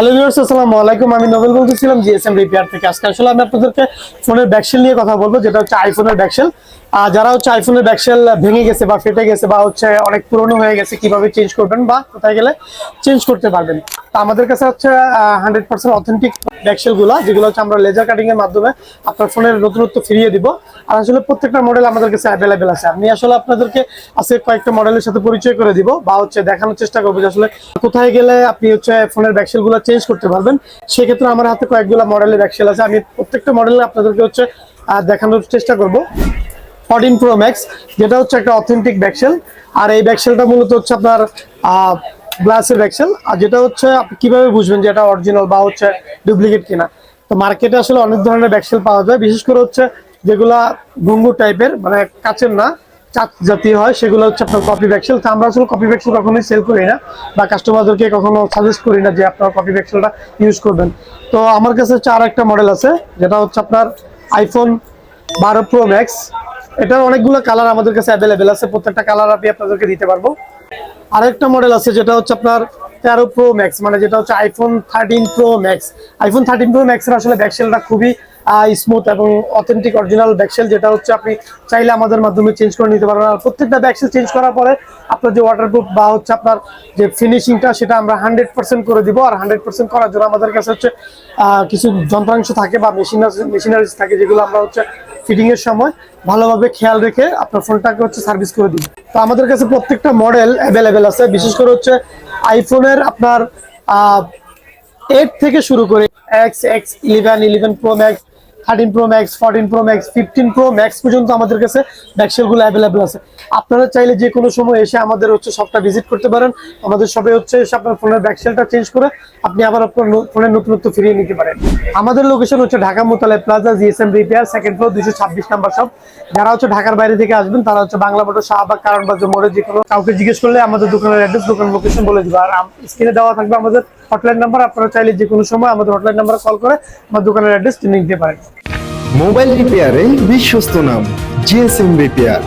Hello viewers আসসালামু আলাইকুম। আমি নোবেল বলতেছিলাম জিএসএম রিপেয়ার থেকে। আজকে আসলে আমি আপনাদেরকে ফোনের ব্যাকসেল নিয়ে কথা বলব, যেটা হচ্ছে আইফোনের ব্যাকসেল আর যারা হচ্ছে আইফোনের ব্যাকসেল ভেঙে গেছে বা ফেটে গেছে বা হচ্ছে অনেক পুরনো হয়ে গেছে, কীভাবে চেঞ্জ করবেন বা কোথায় গেলে চেঞ্জ করতে পারবেন। তো আমাদের কাছে হচ্ছে হান্ড্রেড পার্সেন্ট অথেন্টিক ব্যাকসেলগুলা যেগুলো হচ্ছে আমরা লেজার কাটিং এর মাধ্যমে আপনার ফোনের নতুনত্ব ফিরিয়ে দিব। আর আসলে প্রত্যেকটা মডেল আমাদের কাছে অ্যাভেলেবেল আছে। আমি আসলে আপনাদেরকে আজকে কয়েকটা মডেলের সাথে পরিচয় করে দিব। বা হচ্ছে দেখানোর চেষ্টা করব যে আসলে কোথায় গেলে আপনি হচ্ছে ফোনের ব্যাকসেলগুলো চেঞ্জ করতে পারবেন। সেক্ষেত্রে আমার হাতে কয়েকগুলো মডেলের ব্যাকসেল আছে। আমি প্রত্যেকটা মডেলে আপনাদেরকে হচ্ছে দেখানোর চেষ্টা করব। ফোরটিন প্রো ম্যাক্স যেটা হচ্ছে একটা অথেন্টিক ব্যাকসেল আর এই ব্যাকসেলটা মূলত হচ্ছে আপনার গ্লাসের ব্যাকসেল আর যেটা হচ্ছে, আপনি কীভাবে বুঝবেন যে এটা অরিজিনাল বা হচ্ছে ডুপ্লিকেট কিনা? তো মার্কেটে আসলে অনেক ধরনের ব্যাকসেল পাওয়া যায়। বিশেষ করে হচ্ছে যেগুলা গুঙ্গু টাইপের মানে কাচের না চাক জাতীয় হয়, সেগুলো হচ্ছে আপনার কপি ব্যাকসেল তো আমরা আসলে কপি ব্যাকসেল কখনোই সেল করি না, বা কাস্টমারদেরকে কখনো সাজেস্ট করি না যে আপনার কপি ব্যাকসেলটা ইউজ করবেন। তো আমার কাছে আর একটা মডেল আছে, যেটা হচ্ছে আপনার আইফোন বারো প্রো ম্যাক্স এটার অনেকগুলো কালার আমাদের কাছে অ্যাভেলেবেল আছে। প্রত্যেকটা কালার আমি আপনাদেরকে দিতে পারব। আরেকটা মডেল আছে যেটা হচ্ছে আপনার তেরো প্রো ম্যাক্স মানে যেটা হচ্ছে iPhone thirteen pro max iPhone thirteen pro ম্যাক্সের আসলে ব্যাকসেলটা খুবই স্মুথ এবং অথেন্টিক অরিজিনাল ব্যাকসেল যেটা হচ্ছে আপনি চাইলে আমাদের মাধ্যমে চেঞ্জ করে নিতে পারবেন। আর প্রত্যেকটা ব্যাকসেল চেঞ্জ করার পরে আপনার যে ওয়াটারপ্রুফ বা হচ্ছে আপনার যে ফিনিশিংটা সেটা আমরা হান্ড্রেড পার্সেন্ট করে দিব। আর হান্ড্রেড পার্সেন্ট করার জন্য আমাদের কাছে হচ্ছে কিছু যন্ত্রাংশ থাকে বা মেশিনারি মেশিনারিজ থাকে যেগুলো আমরা হচ্ছে ফিটিংয়ের সময় ভালোভাবে খেয়াল রেখে আপনার ফোনটাকে হচ্ছে সার্ভিস করে দিই তো আমাদের কাছে প্রত্যেকটা মডেল অ্যাভেলেবেল আছে। বিশেষ করে হচ্ছে আইফোনের আপনার এইট থেকে শুরু করে X X eleven eleven pro max thirteen pro max, fourteen pro max, fifteen pro max পর্যন্ত আমাদের কাছে ব্যাকসেলগুলো অ্যাভেলেবেল আছে। আপনারা চাইলে যে কোনো সময় এসে আমাদের হচ্ছে শপটা ভিজিট করতে পারেন। আমাদের শপে হচ্ছে এসে আপনার ফোনের ব্যাকসেলটা চেঞ্জ করে আপনি আবার আপনার ফোনের নতুনত্ব ফিরিয়ে নিতে পারেন। আমাদের লোকেশন হচ্ছে Dhaka Motalib plaza GSM repair second floor দুশো ছাব্বিশ নাম্বার শপ যারা হচ্ছে ঢাকার বাইরে থেকে আসবেন, তারা হচ্ছে বাংলা মোটর শাহবাগ কারণ বাজার মোড়ে যে কোনো কাউকে জিজ্ঞেস করলে আমাদের দোকানের অ্যাড্রেস দোকান লোকেশন বলে দিবে। আর স্ক্রিনে দেওয়া থাকবে আমাদের হটলাইন নাম্বার আপনারা চাইলে যে কোনো সময় আমাদের হটলাইন নাম্বার কল করে আমার দোকানের অ্যাড্রেস নিতে পারেন। মোবাইল রিপেয়ারে বিশ্বস্ত নাম জিএসএম রিপেয়ার।